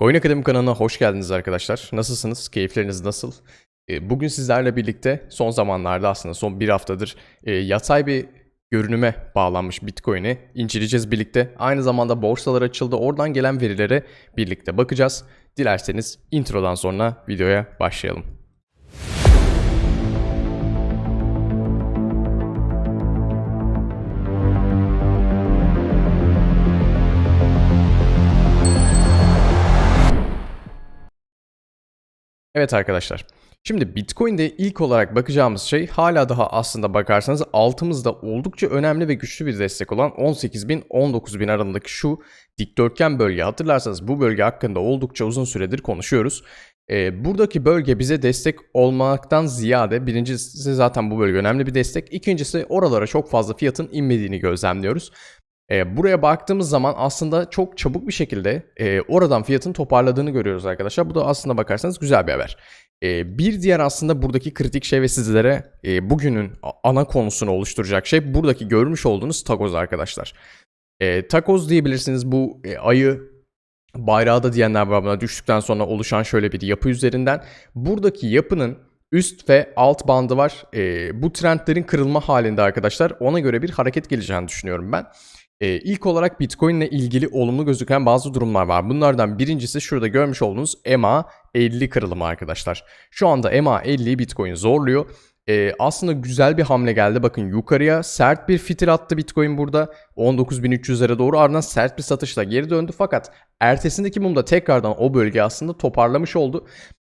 Coin Akademi kanalına hoş geldiniz arkadaşlar. Nasılsınız? Keyifleriniz nasıl? E, Bugün sizlerle birlikte son zamanlarda aslında son bir haftadır e, yatay bir görünüme bağlanmış Bitcoin'i inceleyeceğiz birlikte. Aynı zamanda borsalar açıldı. Oradan gelen verilere birlikte bakacağız. Dilerseniz introdan sonra videoya başlayalım. Evet arkadaşlar. Şimdi Bitcoin'de ilk olarak bakacağımız şey hala daha aslında bakarsanız altımızda oldukça önemli ve güçlü bir destek olan 18.000 19.000 aralığındaki şu dikdörtgen bölge. Hatırlarsanız bu bölge hakkında oldukça uzun süredir konuşuyoruz. Ee, buradaki bölge bize destek olmaktan ziyade birincisi zaten bu bölge önemli bir destek. İkincisi oralara çok fazla fiyatın inmediğini gözlemliyoruz. E, buraya baktığımız zaman aslında çok çabuk bir şekilde e, oradan fiyatın toparladığını görüyoruz arkadaşlar. Bu da aslında bakarsanız güzel bir haber. E, bir diğer aslında buradaki kritik şey ve sizlere e, bugünün ana konusunu oluşturacak şey buradaki görmüş olduğunuz takoz arkadaşlar. E, takoz diyebilirsiniz bu e, ayı bayrağı da diyenler var buna düştükten sonra oluşan şöyle bir yapı üzerinden. Buradaki yapının üst ve alt bandı var. E, bu trendlerin kırılma halinde arkadaşlar ona göre bir hareket geleceğini düşünüyorum ben. Ee, ilk olarak Bitcoin ile ilgili olumlu gözüken bazı durumlar var. Bunlardan birincisi şurada görmüş olduğunuz EMA 50 kırılımı arkadaşlar. Şu anda EMA 50'yi Bitcoin zorluyor. Ee, aslında güzel bir hamle geldi. Bakın yukarıya sert bir fitil attı Bitcoin burada. 19.300'lere doğru ardından sert bir satışla geri döndü. Fakat ertesindeki mumda tekrardan o bölge aslında toparlamış oldu.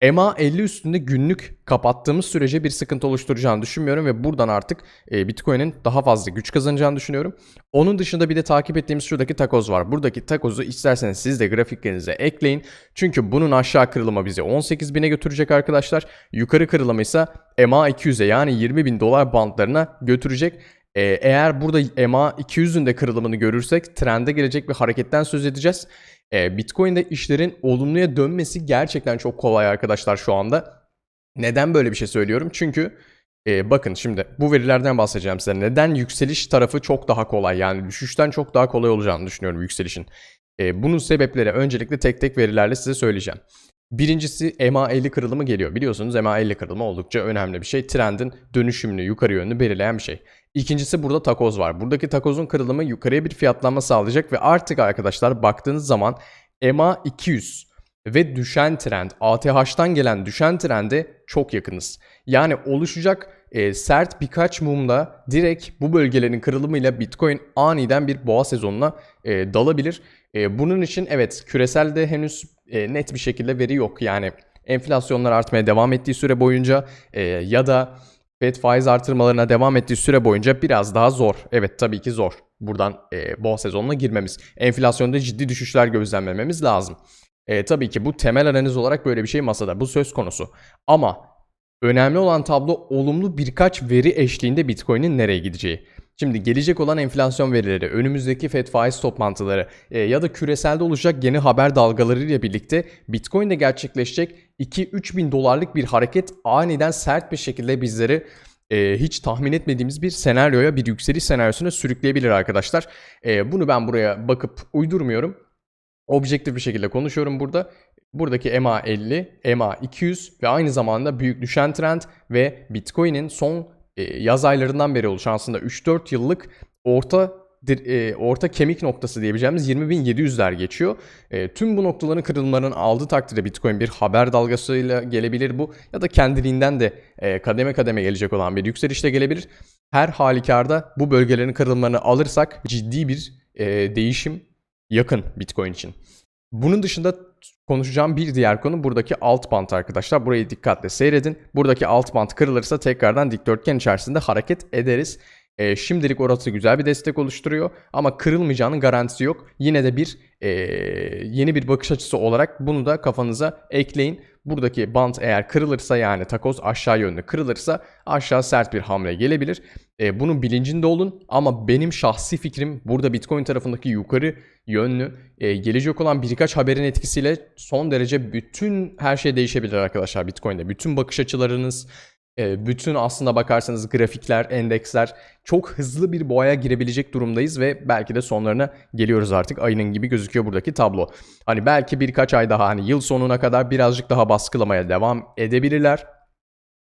EMA 50 üstünde günlük kapattığımız sürece bir sıkıntı oluşturacağını düşünmüyorum ve buradan artık e, Bitcoin'in daha fazla güç kazanacağını düşünüyorum. Onun dışında bir de takip ettiğimiz şuradaki takoz var. Buradaki takozu isterseniz siz de grafiklerinize ekleyin. Çünkü bunun aşağı kırılımı bizi 18.000'e götürecek arkadaşlar. Yukarı kırılımı ise EMA 200'e yani 20.000 dolar bandlarına götürecek. Ee, eğer burada EMA 200'ün de kırılımını görürsek trende gelecek bir hareketten söz edeceğiz. Ee, Bitcoin'de işlerin olumluya dönmesi gerçekten çok kolay arkadaşlar şu anda. Neden böyle bir şey söylüyorum? Çünkü e, bakın şimdi bu verilerden bahsedeceğim size. Neden yükseliş tarafı çok daha kolay yani düşüşten çok daha kolay olacağını düşünüyorum yükselişin. E, bunun sebepleri öncelikle tek tek verilerle size söyleyeceğim. Birincisi EMA 50 kırılımı geliyor. Biliyorsunuz EMA 50 kırılımı oldukça önemli bir şey. Trendin dönüşümünü yukarı yönünü belirleyen bir şey. İkincisi burada takoz var. Buradaki takozun kırılımı yukarıya bir fiyatlanma sağlayacak ve artık arkadaşlar baktığınız zaman EMA 200 ve düşen trend, ATH'tan gelen düşen trende çok yakınız. Yani oluşacak e, sert birkaç mumla direkt bu bölgelerin kırılımıyla Bitcoin aniden bir boğa sezonuna e, dalabilir. E, bunun için evet küreselde henüz e, net bir şekilde veri yok. Yani enflasyonlar artmaya devam ettiği süre boyunca e, ya da Fed faiz artırmalarına devam ettiği süre boyunca biraz daha zor. Evet tabii ki zor. Buradan e, boğa sezonuna girmemiz. Enflasyonda ciddi düşüşler gözlemlememiz lazım. E, tabii ki bu temel analiz olarak böyle bir şey masada. Bu söz konusu. Ama önemli olan tablo olumlu birkaç veri eşliğinde Bitcoin'in nereye gideceği. Şimdi gelecek olan enflasyon verileri, önümüzdeki FED faiz toplantıları e, ya da küreselde olacak yeni haber dalgalarıyla birlikte Bitcoin'de gerçekleşecek 2-3 bin dolarlık bir hareket aniden sert bir şekilde bizleri e, hiç tahmin etmediğimiz bir senaryoya, bir yükseliş senaryosuna sürükleyebilir arkadaşlar. E, bunu ben buraya bakıp uydurmuyorum. Objektif bir şekilde konuşuyorum burada. Buradaki EMA 50, EMA 200 ve aynı zamanda büyük düşen trend ve Bitcoin'in son yaz aylarından beri oluşan aslında 3-4 yıllık orta e, orta kemik noktası diyebileceğimiz 20.700'ler geçiyor. E, tüm bu noktaların kırılmalarının aldığı takdirde Bitcoin bir haber dalgasıyla gelebilir bu ya da kendiliğinden de e, kademe kademe gelecek olan bir yükselişle gelebilir. Her halükarda bu bölgelerin kırılmalarını alırsak ciddi bir e, değişim yakın Bitcoin için. Bunun dışında konuşacağım bir diğer konu buradaki alt bant arkadaşlar. Burayı dikkatle seyredin. Buradaki alt bant kırılırsa tekrardan dikdörtgen içerisinde hareket ederiz. E, şimdilik orası güzel bir destek oluşturuyor ama kırılmayacağının garantisi yok. Yine de bir e, yeni bir bakış açısı olarak bunu da kafanıza ekleyin. Buradaki bant eğer kırılırsa yani takoz aşağı yönlü kırılırsa aşağı sert bir hamle gelebilir. E, bunun bilincinde olun ama benim şahsi fikrim burada Bitcoin tarafındaki yukarı yönlü e, gelecek olan birkaç haberin etkisiyle son derece bütün her şey değişebilir arkadaşlar Bitcoin'de. Bütün bakış açılarınız, bütün aslında bakarsanız grafikler, endeksler çok hızlı bir boğaya girebilecek durumdayız ve belki de sonlarına geliyoruz artık. Ayının gibi gözüküyor buradaki tablo. Hani belki birkaç ay daha hani yıl sonuna kadar birazcık daha baskılamaya devam edebilirler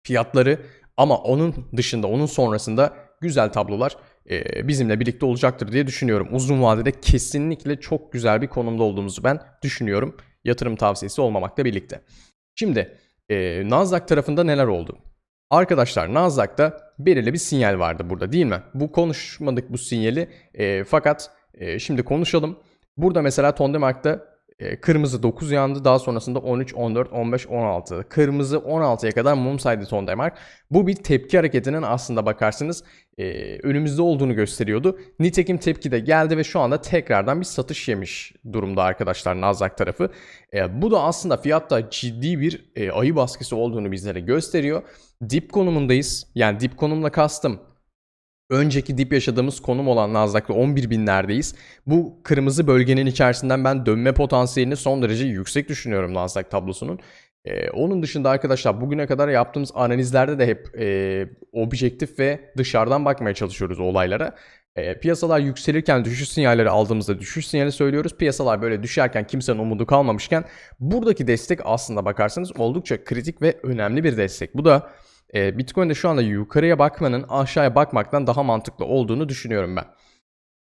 fiyatları ama onun dışında onun sonrasında güzel tablolar e, bizimle birlikte olacaktır diye düşünüyorum. Uzun vadede kesinlikle çok güzel bir konumda olduğumuzu ben düşünüyorum. Yatırım tavsiyesi olmamakla birlikte. Şimdi e, Nasdaq tarafında neler oldu? Arkadaşlar Nasdaq'ta belirli bir sinyal vardı burada değil mi? Bu konuşmadık bu sinyali e, fakat e, şimdi konuşalım. Burada mesela Tondemark'ta e, kırmızı 9 yandı. Daha sonrasında 13, 14, 15, 16. Kırmızı 16'ya kadar mum saydı Tondemark. Bu bir tepki hareketinin aslında bakarsınız e, önümüzde olduğunu gösteriyordu. Nitekim tepki de geldi ve şu anda tekrardan bir satış yemiş durumda arkadaşlar Nasdaq tarafı. E, bu da aslında fiyatta ciddi bir e, ayı baskısı olduğunu bizlere gösteriyor. Dip konumundayız. Yani dip konumla kastım önceki dip yaşadığımız konum olan Nasdaq'ta 11 binlerdeyiz. Bu kırmızı bölgenin içerisinden ben dönme potansiyelini son derece yüksek düşünüyorum Nasdaq tablosunun. Ee, onun dışında arkadaşlar bugüne kadar yaptığımız analizlerde de hep e, objektif ve dışarıdan bakmaya çalışıyoruz olaylara. E, piyasalar yükselirken düşüş sinyalleri aldığımızda düşüş sinyali söylüyoruz. Piyasalar böyle düşerken kimsenin umudu kalmamışken buradaki destek aslında bakarsanız oldukça kritik ve önemli bir destek. Bu da e, Bitcoin'de şu anda yukarıya bakmanın aşağıya bakmaktan daha mantıklı olduğunu düşünüyorum ben.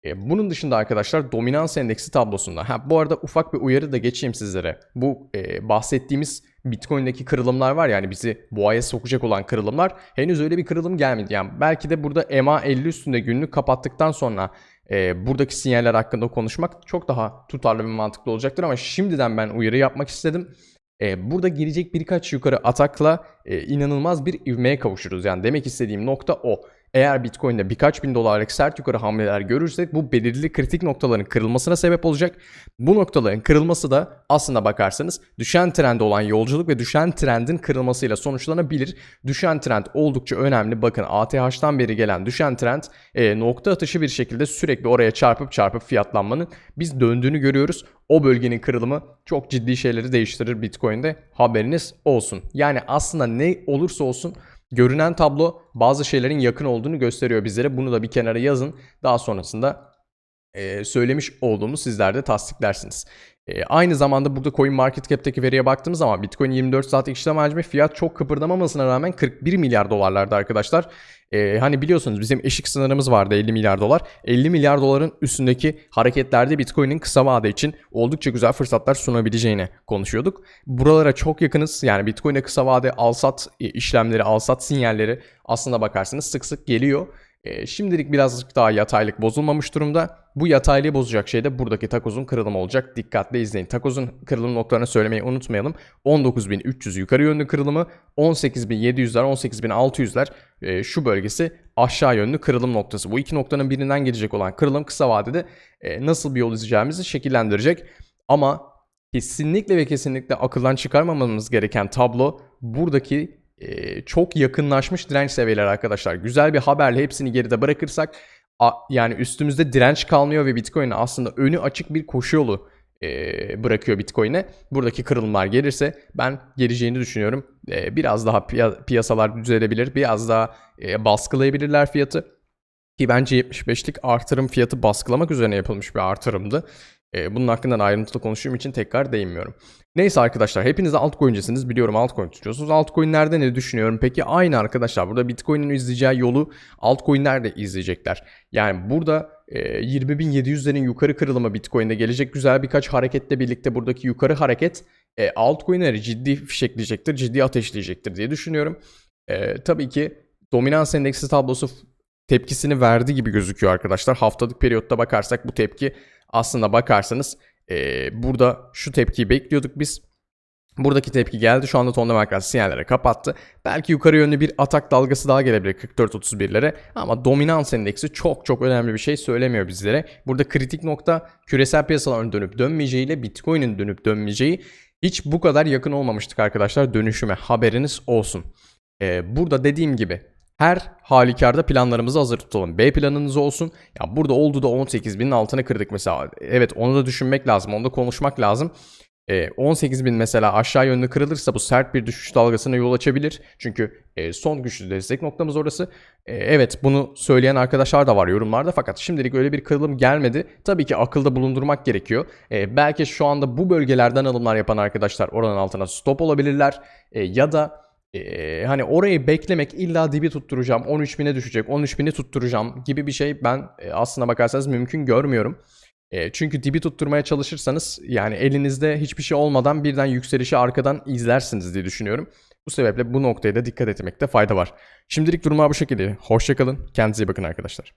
E, bunun dışında arkadaşlar dominans endeksi tablosunda. Ha, bu arada ufak bir uyarı da geçeyim sizlere. Bu e, bahsettiğimiz Bitcoin'deki kırılımlar var yani bizi boğaya sokacak olan kırılımlar henüz öyle bir kırılım gelmedi. Yani belki de burada EMA 50 üstünde günlük kapattıktan sonra e, buradaki sinyaller hakkında konuşmak çok daha tutarlı ve mantıklı olacaktır ama şimdiden ben uyarı yapmak istedim. E, burada gelecek birkaç yukarı atakla e, inanılmaz bir ivmeye kavuşuruz. Yani demek istediğim nokta o. Eğer Bitcoin'de birkaç bin dolarlık sert yukarı hamleler görürsek bu belirli kritik noktaların kırılmasına sebep olacak. Bu noktaların kırılması da aslında bakarsanız düşen trende olan yolculuk ve düşen trendin kırılmasıyla sonuçlanabilir. Düşen trend oldukça önemli. Bakın ATH'tan beri gelen düşen trend e, nokta atışı bir şekilde sürekli oraya çarpıp çarpıp fiyatlanmanın biz döndüğünü görüyoruz. O bölgenin kırılımı çok ciddi şeyleri değiştirir Bitcoin'de. Haberiniz olsun. Yani aslında ne olursa olsun Görünen tablo bazı şeylerin yakın olduğunu gösteriyor bizlere. Bunu da bir kenara yazın. Daha sonrasında e, söylemiş olduğumu sizler de tasdiklersiniz. E, aynı zamanda burada Coin Market Cap'teki veriye baktığımız zaman Bitcoin 24 saat işlem hacmi fiyat çok kıpırdamamasına rağmen 41 milyar dolarlarda arkadaşlar. E, hani biliyorsunuz bizim eşik sınırımız vardı 50 milyar dolar. 50 milyar doların üstündeki hareketlerde Bitcoin'in kısa vade için oldukça güzel fırsatlar sunabileceğini konuşuyorduk. Buralara çok yakınız. Yani Bitcoin'e kısa vade al-sat işlemleri, al-sat sinyalleri aslında bakarsanız sık sık geliyor. E, şimdilik birazcık daha yataylık bozulmamış durumda. Bu yataylığı bozacak şey de buradaki takozun kırılımı olacak. Dikkatle izleyin. Takozun kırılım noktalarını söylemeyi unutmayalım. 19.300 yukarı yönlü kırılımı, 18.700'ler, 18.600'ler e, şu bölgesi aşağı yönlü kırılım noktası. Bu iki noktanın birinden gelecek olan kırılım kısa vadede e, nasıl bir yol izleyeceğimizi şekillendirecek. Ama kesinlikle ve kesinlikle akıldan çıkarmamamız gereken tablo buradaki e, çok yakınlaşmış direnç seviyeleri arkadaşlar. Güzel bir haberle hepsini geride bırakırsak yani üstümüzde direnç kalmıyor ve Bitcoin aslında önü açık bir koşu yolu e, bırakıyor Bitcoin'e. Buradaki kırılımlar gelirse ben geleceğini düşünüyorum. E, biraz daha piya- piyasalar düzelebilir. Biraz daha e, baskılayabilirler fiyatı. Ki bence 75'lik artırım fiyatı baskılamak üzerine yapılmış bir artırımdı. E, bunun hakkında ayrıntılı konuştuğum için tekrar değinmiyorum. Neyse arkadaşlar hepiniz altcoin'cisiniz biliyorum altcoin tutuyorsunuz. Altcoin'lerde ne düşünüyorum? Peki aynı arkadaşlar burada Bitcoin'in izleyeceği yolu altcoin'ler de izleyecekler. Yani burada e, 20.700'lerin yukarı kırılımı Bitcoin'de gelecek güzel birkaç hareketle birlikte buradaki yukarı hareket e, altcoin'leri ciddi fişekleyecektir, ciddi ateşleyecektir diye düşünüyorum. E, tabii ki dominans endeksi tablosu tepkisini verdi gibi gözüküyor arkadaşlar. Haftalık periyotta bakarsak bu tepki aslında bakarsanız e, burada şu tepkiyi bekliyorduk biz. Buradaki tepki geldi. Şu anda tonda markası sinyallere kapattı. Belki yukarı yönlü bir atak dalgası daha gelebilir 44-31'lere. Ama dominans endeksi çok çok önemli bir şey söylemiyor bizlere. Burada kritik nokta küresel piyasaların dönüp dönmeyeceğiyle Bitcoin'in dönüp dönmeyeceği. Hiç bu kadar yakın olmamıştık arkadaşlar dönüşüme. Haberiniz olsun. Ee, burada dediğim gibi her halükarda planlarımızı hazır tutalım. B planınız olsun. Ya burada oldu da 18 binin altını kırdık mesela. Evet onu da düşünmek lazım. Onu da konuşmak lazım. E, 18.000 mesela aşağı yönlü kırılırsa bu sert bir düşüş dalgasına yol açabilir. Çünkü e, son güçlü destek noktamız orası. E, evet bunu söyleyen arkadaşlar da var yorumlarda fakat şimdilik öyle bir kırılım gelmedi. Tabii ki akılda bulundurmak gerekiyor. E, belki şu anda bu bölgelerden alımlar yapan arkadaşlar oranın altına stop olabilirler. E, ya da e, hani orayı beklemek illa dibi tutturacağım 13.000'e düşecek 13.000'i tutturacağım gibi bir şey ben e, aslına bakarsanız mümkün görmüyorum. E, çünkü dibi tutturmaya çalışırsanız yani elinizde hiçbir şey olmadan birden yükselişi arkadan izlersiniz diye düşünüyorum. Bu sebeple bu noktaya da dikkat etmekte fayda var. Şimdilik durumlar bu şekilde. Hoşçakalın. Kendinize iyi bakın arkadaşlar.